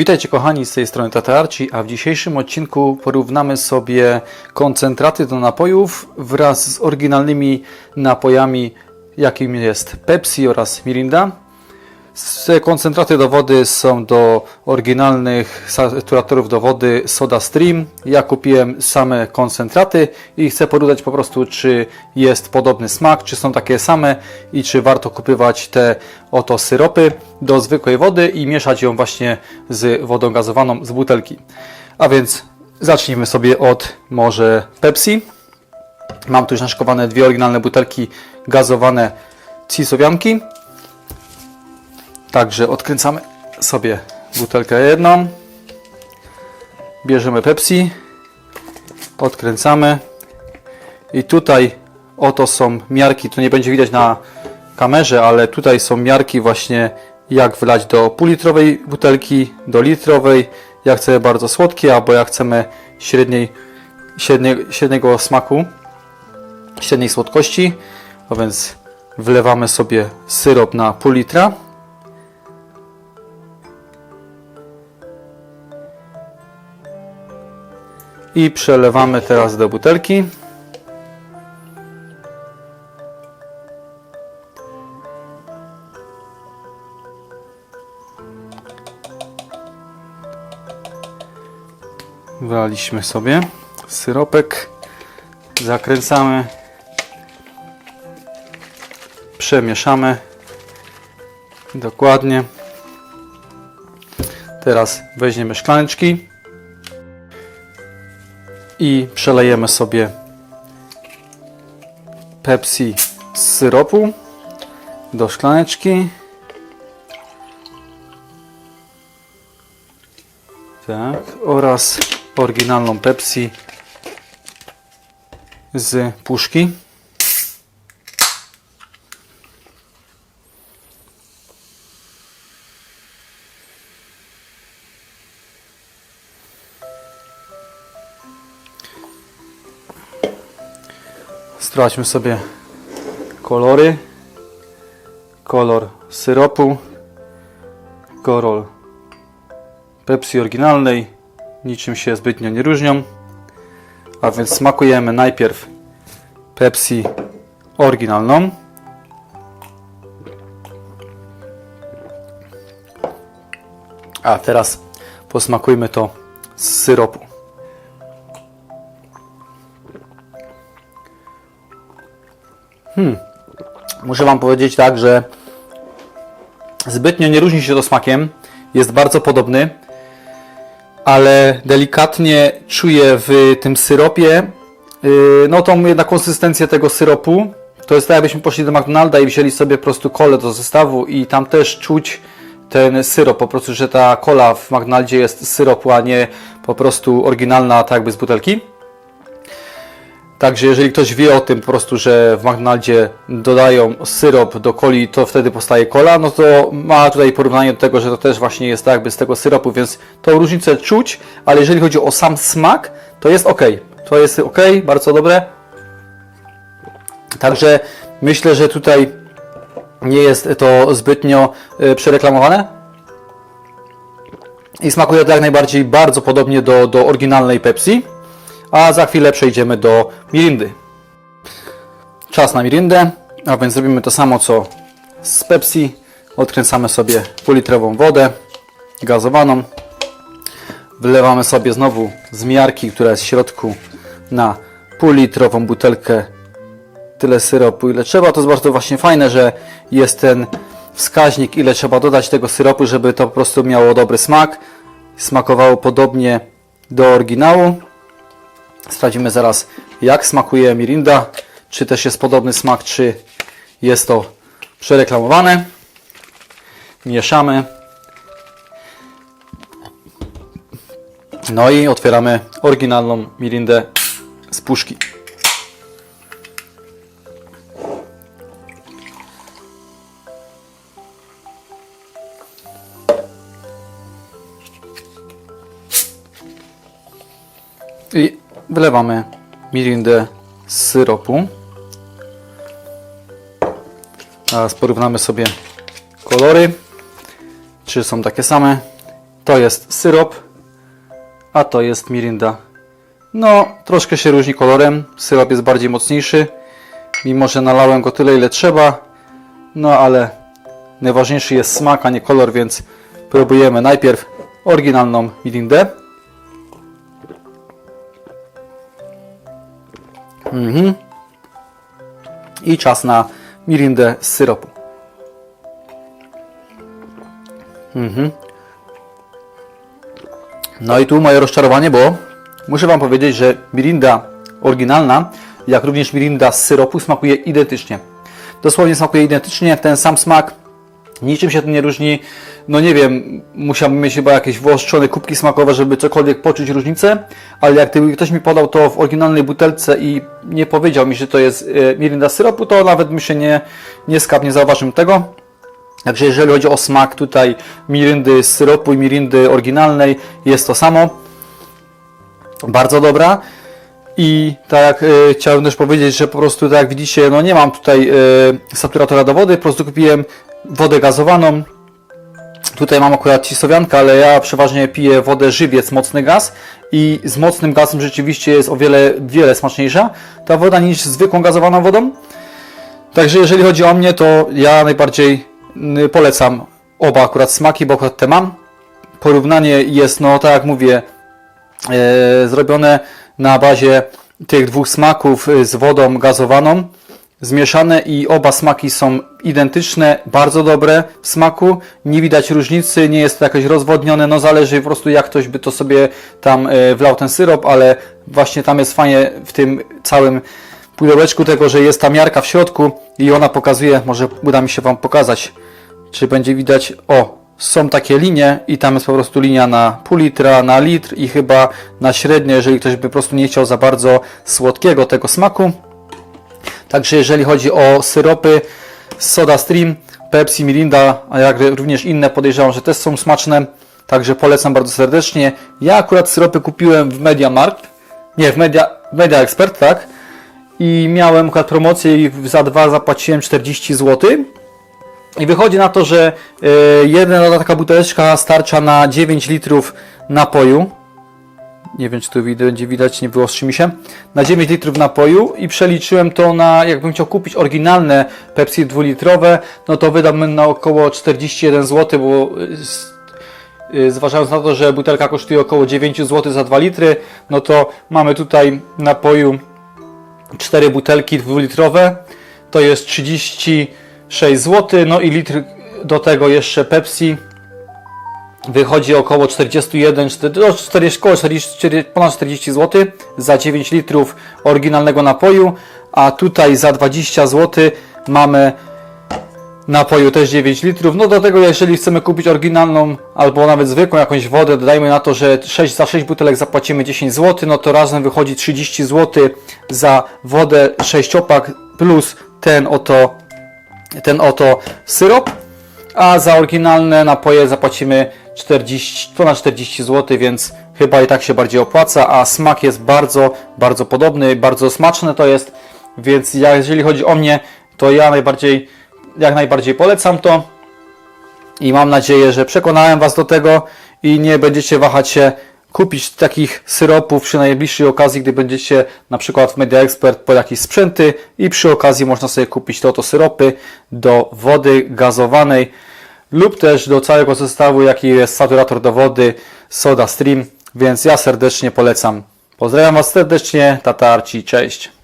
Witajcie kochani, z tej strony Tata Arci, a w dzisiejszym odcinku porównamy sobie koncentraty do napojów wraz z oryginalnymi napojami, jakim jest Pepsi oraz Mirinda. Koncentraty do wody są do oryginalnych saturatorów do wody Soda Stream. Ja kupiłem same koncentraty i chcę porównać po prostu, czy jest podobny smak, czy są takie same i czy warto kupywać te oto syropy do zwykłej wody i mieszać ją właśnie z wodą gazowaną z butelki. A więc zacznijmy sobie od może Pepsi. Mam tu już naszykowane dwie oryginalne butelki gazowane cisowianki. Także odkręcamy sobie butelkę jedną. Bierzemy Pepsi. Odkręcamy. I tutaj oto są miarki. Tu nie będzie widać na kamerze, ale tutaj są miarki właśnie jak wlać do półlitrowej butelki, do litrowej. Jak chcemy bardzo słodkie, albo jak chcemy średniej, średnie, średniego smaku, średniej słodkości. A więc wlewamy sobie syrop na pół litra. I przelewamy teraz do butelki. Wlaliśmy sobie syropek. Zakręcamy. Przemieszamy. Dokładnie. Teraz weźmiemy szklaneczki i przelejemy sobie Pepsi z syropu do szklaneczki. Tak, oraz oryginalną Pepsi z puszki. Sprawdźmy sobie kolory. Kolor syropu. Kolor Pepsi oryginalnej. Niczym się zbytnio nie różnią. A więc smakujemy najpierw Pepsi oryginalną. A teraz posmakujmy to z syropu. Muszę Wam powiedzieć tak, że zbytnio nie różni się to smakiem. Jest bardzo podobny, ale delikatnie czuję w tym syropie yy, no tą jednak konsystencję tego syropu. To jest tak, jakbyśmy poszli do McDonalda i wzięli sobie po prostu kolę do zestawu i tam też czuć ten syrop, po prostu, że ta kola w McDonaldzie jest syropu, a nie po prostu oryginalna, tak jakby z butelki. Także jeżeli ktoś wie o tym po prostu, że w McDonaldzie dodają syrop do coli, to wtedy powstaje kola, no to ma tutaj porównanie do tego, że to też właśnie jest tak jakby z tego syropu, więc tą różnicę czuć, ale jeżeli chodzi o sam smak, to jest ok. To jest ok, bardzo dobre. Także myślę, że tutaj nie jest to zbytnio y, przereklamowane. I smakuje to jak najbardziej bardzo podobnie do, do oryginalnej Pepsi. A za chwilę przejdziemy do Mirindy. Czas na Mirindę, a więc zrobimy to samo co z Pepsi. Odkręcamy sobie półlitrową wodę gazowaną. Wlewamy sobie znowu z miarki, która jest w środku na półlitrową butelkę tyle syropu, ile trzeba. To jest bardzo właśnie fajne, że jest ten wskaźnik, ile trzeba dodać tego syropu, żeby to po prostu miało dobry smak. Smakowało podobnie do oryginału. Sprawdzimy zaraz, jak smakuje Mirinda. Czy też jest podobny smak, czy jest to przereklamowane. Mieszamy. No i otwieramy oryginalną Mirindę z puszki. Wylewamy mirindę z syropu. Teraz porównamy sobie kolory, czy są takie same. To jest syrop, a to jest mirinda. No, troszkę się różni kolorem. Syrop jest bardziej mocniejszy, mimo że nalałem go tyle, ile trzeba. No, ale najważniejszy jest smak, a nie kolor, więc próbujemy najpierw oryginalną mirindę. Mhm. I czas na mirindę z syropu. Mhm. No i tu moje rozczarowanie, bo muszę Wam powiedzieć, że mirinda oryginalna, jak również mirinda z syropu smakuje identycznie. Dosłownie smakuje identycznie, ten sam smak, niczym się to nie różni. No nie wiem, musiałbym mieć chyba jakieś wyostrzone kubki smakowe, żeby cokolwiek poczuć różnicę, ale jak gdyby ktoś mi podał to w oryginalnej butelce i nie powiedział mi, że to jest e, mirinda syropu, to nawet bym się nie, nie skapł, nie zauważył tego. Także jeżeli chodzi o smak tutaj mirindy syropu i mirindy oryginalnej, jest to samo. Bardzo dobra. I tak e, chciałem też powiedzieć, że po prostu tak jak widzicie, no nie mam tutaj e, saturatora do wody, po prostu kupiłem wodę gazowaną. Tutaj mam akurat cisowiankę, ale ja przeważnie piję wodę żywiec, mocny gaz i z mocnym gazem rzeczywiście jest o wiele, wiele smaczniejsza ta woda niż zwykłą gazowaną wodą. Także jeżeli chodzi o mnie, to ja najbardziej y, polecam oba akurat smaki, bo akurat te mam. Porównanie jest, no tak jak mówię, e, zrobione na bazie tych dwóch smaków y, z wodą gazowaną, zmieszane i oba smaki są identyczne, bardzo dobre w smaku, nie widać różnicy, nie jest to jakoś rozwodnione, no zależy po prostu jak ktoś by to sobie tam e, wlał ten syrop, ale właśnie tam jest fajnie w tym całym pudełeczku tego, że jest ta miarka w środku i ona pokazuje, może uda mi się Wam pokazać, czy będzie widać, o, są takie linie i tam jest po prostu linia na pół litra, na litr i chyba na średnio, jeżeli ktoś by po prostu nie chciał za bardzo słodkiego tego smaku. Także jeżeli chodzi o syropy, Soda Stream, Pepsi, Mirinda, a jak również inne podejrzewam, że też są smaczne. Także polecam bardzo serdecznie. Ja akurat syropy kupiłem w MediaMarkt, nie w Media, Media Expert, tak? I miałem akurat promocję i za dwa zapłaciłem 40 zł. I wychodzi na to, że y, jedna taka buteleczka starcza na 9 litrów napoju. Nie wiem, czy tu będzie widać, nie wyostrzy mi się. Na 9 litrów napoju i przeliczyłem to na, jakbym chciał kupić oryginalne Pepsi 2-litrowe, no to wydałbym na około 41 zł, bo y, zważając na to, że butelka kosztuje około 9 zł za 2 litry, no to mamy tutaj napoju 4 butelki 2-litrowe, to jest 36 zł, no i litr do tego jeszcze Pepsi, wychodzi około 41, 4, no 40, około 40, ponad 40 zł za 9 litrów oryginalnego napoju, a tutaj za 20 zł mamy napoju też 9 litrów. No do tego jeżeli chcemy kupić oryginalną albo nawet zwykłą jakąś wodę, dodajmy na to, że 6, za 6 butelek zapłacimy 10 zł, no to razem wychodzi 30 zł za wodę 6 opak plus ten oto ten oto syrop, a za oryginalne napoje zapłacimy 40, ponad 40 zł, więc chyba i tak się bardziej opłaca, a smak jest bardzo, bardzo podobny, bardzo smaczne to jest, więc ja, jeżeli chodzi o mnie, to ja najbardziej, jak najbardziej polecam to. I mam nadzieję, że przekonałem Was do tego i nie będziecie wahać się kupić takich syropów przy najbliższej okazji, gdy będziecie na przykład w Media Expert po jakieś sprzęty i przy okazji można sobie kupić te oto syropy do wody gazowanej lub też do całego zestawu, jaki jest saturator do wody Soda Stream, więc ja serdecznie polecam. Pozdrawiam Was serdecznie, Tata Arci, cześć.